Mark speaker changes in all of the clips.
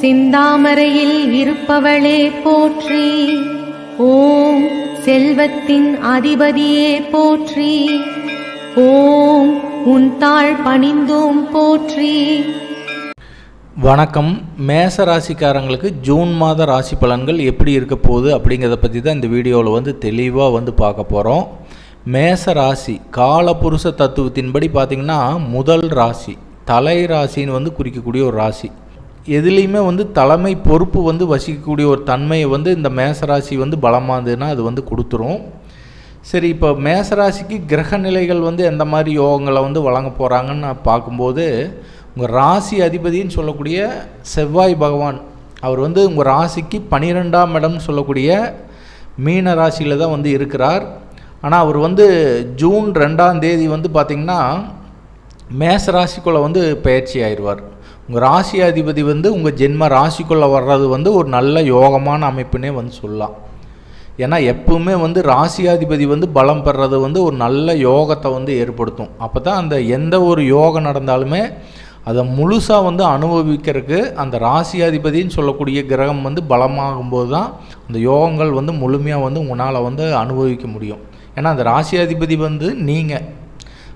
Speaker 1: சிந்தாமரையில் இருப்பவளே போற்றி. ஓம் செல்வத்தின் அதிபதியே போற்றி. ஓம் உன் தாழ் பணிந்தோம் போற்றி.
Speaker 2: வணக்கம். மேச ராசிக்காரங்களுக்கு ஜூன் மாத ராசி பலன்கள் எப்படி இருக்க போகுது அப்படிங்கிறத பற்றி தான் இந்த வீடியோவில் வந்து தெளிவாக வந்து பார்க்க போகிறோம் மேச ராசி காலபுருஷ தத்துவத்தின்படி பார்த்திங்கன்னா முதல் ராசி தலை ராசின்னு வந்து குறிக்கக்கூடிய ஒரு ராசி. எதுலேயுமே வந்து தலைமை பொறுப்பு வந்து வசிக்கக்கூடிய ஒரு தன்மையை வந்து இந்த மேச ராசி வந்து பலமானதுன்னா அது வந்து கொடுத்துரும். சரி இப்போ மேசராசிக்கு கிரக நிலைகள் வந்து எந்த மாதிரி யோகங்களை வந்து வழங்க போகிறாங்கன்னு நான் பார்க்கும்போது உங்கள் ராசி அதிபதின்னு சொல்லக்கூடிய செவ்வாய் பகவான் அவர் வந்து உங்கள் ராசிக்கு பன்னிரெண்டாம் இடம்னு சொல்லக்கூடிய மீன ராசியில் தான் வந்து இருக்கிறார். ஆனால் அவர் வந்து ஜூன் ரெண்டாம் தேதி வந்து பார்த்திங்கன்னா மேச ராசிக்குள்ளே வந்து பயிற்சி ஆயிடுவார். உங்கள் ராசி அதிபதி வந்து உங்கள் ஜென்ம ராசிக்குள்ளே வர்றது வந்து ஒரு நல்ல யோகமான அமைப்புனே வந்து சொல்லலாம். ஏன்னா எப்பவுமே வந்து ராசியாதிபதி வந்து பலம் பெறது வந்து ஒரு நல்ல யோகத்தை வந்து ஏற்படுத்தும். அப்போ தான் அந்த எந்த ஒரு யோகம் நடந்தாலுமே அதை முழுசாக வந்து அனுபவிக்கிறதுக்கு அந்த ராசியாதிபதின்னு சொல்லக்கூடிய கிரகம் வந்து பலமாகும்போது தான் அந்த யோகங்கள் வந்து முழுமையாக வந்து உங்களால் வந்து அனுபவிக்க முடியும். ஏன்னா அந்த ராசியாதிபதி வந்து நீங்கள்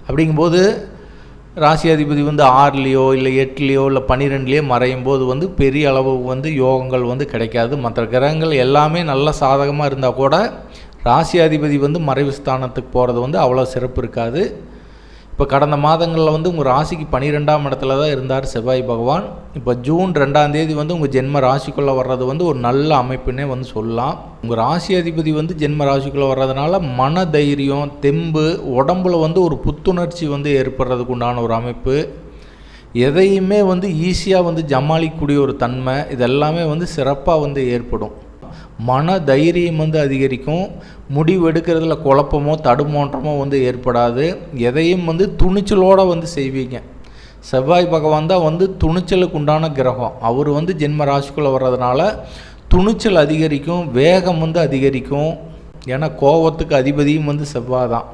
Speaker 2: அப்படிங்கும்போது ராசி அதிபதி வந்து ஆறுலேயோ இல்லை எட்டுலேயோ இல்லை பன்னிரெண்டுலேயோ மறையும் போது வந்து பெரிய அளவு வந்து யோகங்கள் வந்து கிடைக்காது. மற்ற கிரகங்கள் எல்லாமே நல்ல சாதகமாக இருந்தால் கூட ராசி அதிபதி வந்து மறைவு ஸ்தானத்துக்கு போகிறது வந்து அவ்வளோ சிறப்பு இருக்காது. இப்போ கடந்த மாதங்களில் வந்து உங்கள் ராசிக்கு பன்னிரெண்டாம் இடத்துல தான் இருந்தார் செவ்வாய் பகவான். இப்போ ஜூன் ரெண்டாம் தேதி வந்து உங்கள் ஜென்ம ராசிக்குள்ளே வர்றது வந்து ஒரு நல்ல அமைப்புன்னே வந்து சொல்லலாம். உங்கள் ராசி அதிபதி வந்து ஜென்ம ராசிக்குள்ளே வர்றதுனால மன தைரியம் தெம்பு உடம்புல வந்து ஒரு புத்துணர்ச்சி வந்து ஏற்படுறதுக்கு உண்டான ஒரு அமைப்பு. எதையுமே வந்து ஈஸியாக வந்து ஜமாளிக்கக்கூடிய ஒரு தன்மை இதெல்லாமே வந்து சிறப்பாக வந்து ஏற்படும். மன தைரியம் வந்து அதிகரிக்கும். முடிவு எடுக்கிறதுல குழப்பமோ தடுமாற்றமோ வந்து ஏற்படாது. எதையும் வந்து துணிச்சலோடு வந்து செய்வீங்க. செவ்வாய் பகவான் தான் வந்து துணிச்சலுக்கு உண்டான கிரகம். அவர் வந்து ஜென்ம ராசிக்குள்ளே வர்றதுனால துணிச்சல் அதிகரிக்கும் வேகம் வந்து அதிகரிக்கும். ஏன்னா கோவத்துக்கு அதிபதியும் வந்து செவ்வாய் தான்.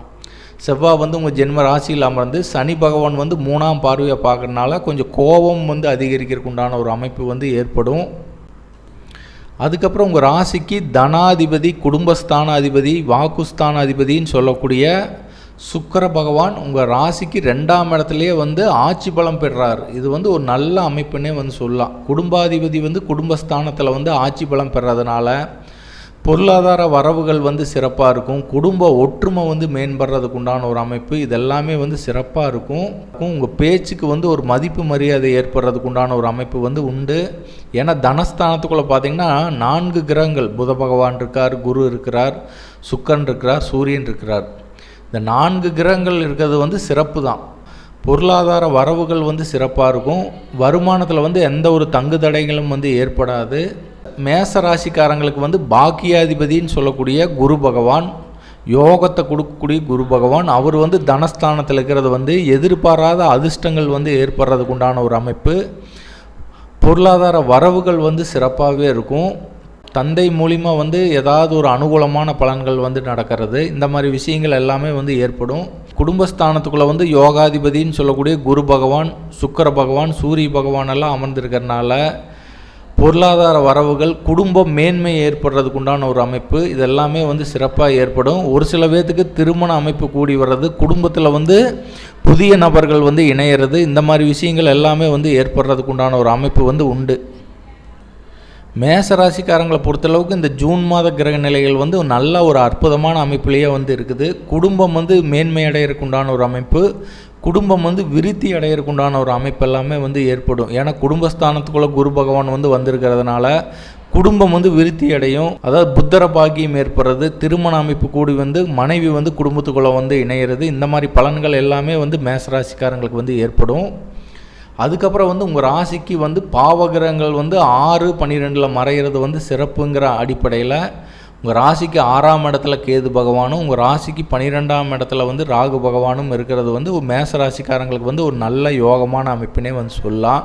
Speaker 2: செவ்வாய் வந்து உங்கள் ஜென்ம ராசியில் அமர்ந்து சனி பகவான் வந்து மூணாம் பார்வையை பார்க்கறதுனால கொஞ்சம் கோபம் வந்து அதிகரிக்கிறதுக்கு உண்டான ஒரு அமைப்பு வந்து ஏற்படும். அதுக்கப்புறம் உங்கள் ராசிக்கு தனாதிபதி குடும்பஸ்தானாதிபதி வாக்குஸ்தானாதிபதின்னு அதிபதின்னு சொல்லக்கூடிய சுக்கர பகவான் உங்கள் ராசிக்கு ரெண்டாம் இடத்துலையே வந்து ஆட்சி பலம் பெறார். இது வந்து ஒரு நல்ல அமைப்புன்னே வந்து சொல்லலாம். குடும்பாதிபதி வந்து குடும்பஸ்தானத்தில் வந்து ஆட்சி பலம் பெறதுனால பொருளாதார வரவுகள் வந்து சிறப்பாக இருக்கும். குடும்ப ஒற்றுமை வந்து மேம்படுறதுக்கு உண்டான ஒரு அமைப்பு. இதெல்லாமே வந்து சிறப்பாக இருக்கும். உங்கள் பேச்சுக்கு வந்து ஒரு மதிப்பு மரியாதை ஏற்படுறதுக்கு உண்டான ஒரு அமைப்பு வந்து உண்டு. ஏன்னா தனஸ்தானத்துக்குள்ளே பார்த்தீங்கன்னா நான்கு கிரகங்கள். புத பகவான் இருக்கார் குரு இருக்கிறார் சுக்கன் இருக்கிறார் சூரியன் இருக்கிறார். இந்த நான்கு கிரகங்கள் இருக்கிறது வந்து சிறப்பு தான். பொருளாதார வரவுகள் வந்து சிறப்பாக இருக்கும். வருமானத்தில் வந்து எந்த ஒரு தங்கு தடைகளும் வந்து ஏற்படாது. மேச ராசிக்காரங்களுக்கு வந்து பாக்கியாதிபதின்னு சொல்லக்கூடிய குரு பகவான் யோகத்தை கொடுக்கக்கூடிய குரு பகவான் அவர் வந்து தனஸ்தானத்தில் இருக்கிறது வந்து எதிர்பாராத அதிர்ஷ்டங்கள் வந்து ஏற்படுறதுக்கு உண்டான ஒரு அமைப்பு. பொருளாதார வரவுகள் வந்து சிறப்பாகவே இருக்கும். தந்தை மூலிமா வந்து ஏதாவது ஒரு அனுகூலமான பலன்கள் வந்து நடக்கிறது. இந்த மாதிரி விஷயங்கள் எல்லாமே வந்து ஏற்படும். குடும்பஸ்தானத்துக்குள்ளே வந்து யோகாதிபதின்னு சொல்லக்கூடிய குரு பகவான் சுக்கர பகவான் சூரிய பகவான் எல்லாம் அமர்ந்திருக்கிறதுனால பொருளாதார வரவுகள் குடும்பம் மேன்மை ஏற்படுறதுக்கு உண்டான ஒரு அமைப்பு. இதெல்லாமே வந்து சிறப்பாக ஏற்படும். ஒரு சில பேர்த்துக்கு திருமண அமைப்பு கூடி வர்றது குடும்பத்தில் வந்து புதிய நபர்கள் வந்து இணையிறது இந்த மாதிரி விஷயங்கள் எல்லாமே வந்து ஏற்படுறதுக்கு உண்டான ஒரு அமைப்பு வந்து உண்டு. மேச ராசிக்காரங்களை பொறுத்தளவுக்கு இந்த ஜூன் மாத கிரக நிலைகள் வந்து நல்ல ஒரு அற்புதமான அமைப்புலேயே வந்து இருக்குது. குடும்பம் வந்து மேன்மை ஒரு அமைப்பு. குடும்பம் வந்து விருத்தி அடையிறக்குண்டான ஒரு அமைப்பு எல்லாமே வந்து ஏற்படும். ஏன்னா குடும்பஸ்தானத்துக்குள்ளே குரு பகவான் வந்து வந்திருக்கிறதுனால குடும்பம் வந்து விருத்தி அடையும். அதாவது புத்தர பாக்கியம் ஏற்படுறது திருமண அமைப்பு கூடி வந்து மனைவி வந்து குடும்பத்துக்குள்ளே வந்து இணையிறது இந்த மாதிரி பலன்கள் எல்லாமே வந்து மேசராசிக்காரங்களுக்கு வந்து ஏற்படும். அதுக்கப்புறம் வந்து உங்கள் ராசிக்கு வந்து பாவகிரகங்கள் வந்து ஆறு பன்னிரெண்டில் மறைகிறது வந்து சிறப்புங்கிற அடிப்படையில் உங்கள் ராசிக்கு ஆறாம் இடத்துல கேது பகவானும் உங்கள் ராசிக்கு பன்னிரெண்டாம் இடத்துல வந்து ராகு பகவானும் இருக்கிறது வந்து ஒரு மேச ராசிக்காரங்களுக்கு வந்து ஒரு நல்ல யோகமான அமைப்பினே வந்து சொல்லலாம்.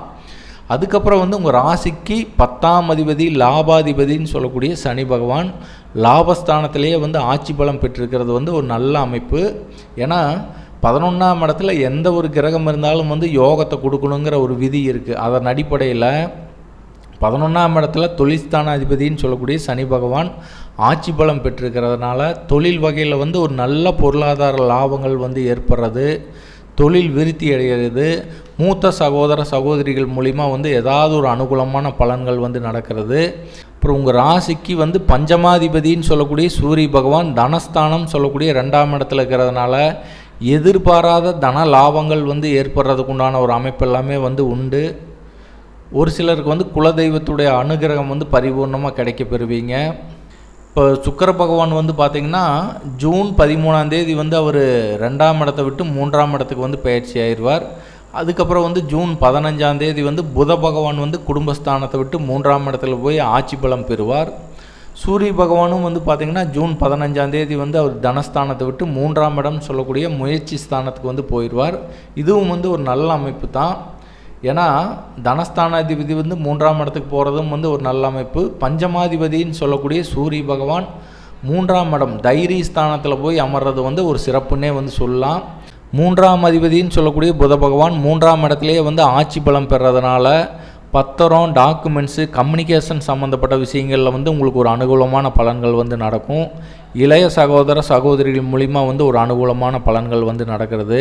Speaker 2: அதுக்கப்புறம் வந்து உங்கள் ராசிக்கு பத்தாம் அதிபதி லாபாதிபதின்னு சொல்லக்கூடிய சனி பகவான் லாபஸ்தானத்திலேயே வந்து ஆட்சி பலம் பெற்றிருக்கிறது வந்து ஒரு நல்ல அமைப்பு. ஏன்னா பதினொன்றாம் இடத்துல எந்த ஒரு கிரகம் இருந்தாலும் வந்து யோகத்தை கொடுக்கணுங்கிற ஒரு விதி இருக்குது அதன் அடிப்படையில் பதினொன்றாம் இடத்துல தொழில்ஸ்தானாதிபதினு சொல்லக்கூடிய சனி பகவான் ஆட்சி பலம் பெற்றிருக்கிறதுனால தொழில் வகையில் வந்து ஒரு நல்ல பொருளாதார லாபங்கள் வந்து ஏற்படுறது தொழில் விருத்தி அடைகிறது மூத்த சகோதர சகோதரிகள் மூலிமா வந்து ஏதாவது ஒரு அனுகூலமான பலன்கள் வந்து நடக்கிறது. அப்புறம் உங்கள் ராசிக்கு வந்து பஞ்சமாதிபதின்னு சொல்லக்கூடிய சூரிய பகவான் தனஸ்தானம் சொல்லக்கூடிய ரெண்டாம் இடத்துல இருக்கிறதுனால எதிர்பாராத தன லாபங்கள் வந்து ஏற்படுறதுக்கு உண்டான ஒரு அமைப்பு எல்லாமே வந்து உண்டு. ஒரு சிலருக்கு வந்து குலதெய்வத்துடைய அனுகிரகம் வந்து பரிபூர்ணமாக கிடைக்க பெறுவீங்க இப்போ சுக்கர பகவான் வந்து பார்த்திங்கன்னா ஜூன் பதிமூணாம் தேதி வந்து அவர் ரெண்டாம் இடத்தை விட்டு மூன்றாம் இடத்துக்கு வந்து பயிற்சி ஆயிடுவார். அதுக்கப்புறம் வந்து ஜூன் பதினஞ்சாம் தேதி வந்து புத பகவான் வந்து குடும்பஸ்தானத்தை விட்டு மூன்றாம் இடத்துல போய் ஆட்சி பலம் பெறுவார். சூரிய பகவானும் வந்து பார்த்திங்கன்னா ஜூன் பதினஞ்சாம் தேதி வந்து அவர் தனஸ்தானத்தை விட்டு மூன்றாம் இடம் சொல்லக்கூடிய முயற்சி ஸ்தானத்துக்கு வந்து போயிடுவார். இதுவும் வந்து ஒரு நல்ல அமைப்பு தான். ஏன்னா தனஸ்தானாதிபதி வந்து மூன்றாம் இடத்துக்கு போகிறதும் வந்து ஒரு நல்ல அமைப்பு. பஞ்சமாதிபதின்னு சொல்லக்கூடிய சூரிய பகவான் மூன்றாம் இடம் தைரிய ஸ்தானத்தில் போய் அமர்றது வந்து ஒரு சிறப்புன்னே வந்து சொல்லலாம். மூன்றாம் அதிபதின்னு சொல்லக்கூடிய புத பகவான் மூன்றாம் இடத்துலையே வந்து ஆட்சி பலம் பெறதுனால பத்திரம் டாக்குமெண்ட்ஸு கம்யூனிகேஷன் சம்மந்தப்பட்ட விஷயங்களில் வந்து உங்களுக்கு ஒரு அனுகூலமான பலன்கள் வந்து நடக்கும். இளைய சகோதர சகோதரிகள் மூலிமா வந்து ஒரு அனுகூலமான பலன்கள் வந்து நடக்கிறது.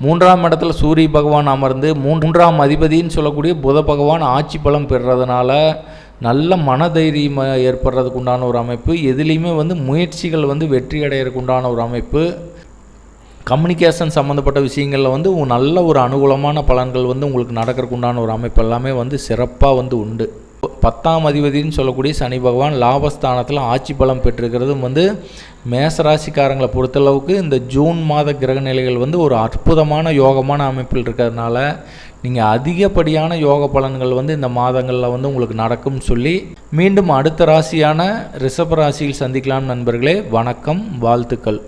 Speaker 2: மூன்றாம் இடத்துல சூரிய பகவான் அமர்ந்து மூன்றாம் அதிபதின்னு சொல்லக்கூடிய புத பகவான் ஆட்சி பலம் பெறுறதுனால நல்ல மனதைரியம் ஏற்படுறதுக்கு உண்டான ஒரு அமைப்பு. எதுலேயுமே வந்து முயற்சிகள் வந்து வெற்றி அடையிறதுக்கு உண்டான ஒரு அமைப்பு. கம்யூனிகேஷன் சம்மந்தப்பட்ட விஷயங்களில் வந்து நல்ல ஒரு அனுகூலமான பலன்கள் வந்து உங்களுக்கு நடக்கிறதுக்கு உண்டான ஒரு அமைப்பு எல்லாமே வந்து சிறப்பாக வந்து உண்டு. பத்தாம் அதிபதினு சொல்லக்கூடிய சனி பகவான் லாபஸ்தானத்தில் ஆட்சி பலம் பெற்றிருக்கிறதும் வந்து மேசராசிக்காரங்களை பொறுத்தளவுக்கு இந்த ஜூன் மாத கிரக நிலைகள் வந்து ஒரு அற்புதமான யோகமான அமைப்பில் இருக்கிறதுனால நீங்கள் அதிகப்படியான யோக பலன்கள் வந்து இந்த மாதங்களில் வந்து உங்களுக்கு நடக்கும்னு சொல்லி மீண்டும் அடுத்த ராசியான ரிஷப ராசியில் சந்திக்கலாம் நண்பர்களே. வணக்கம். வாழ்த்துக்கள்.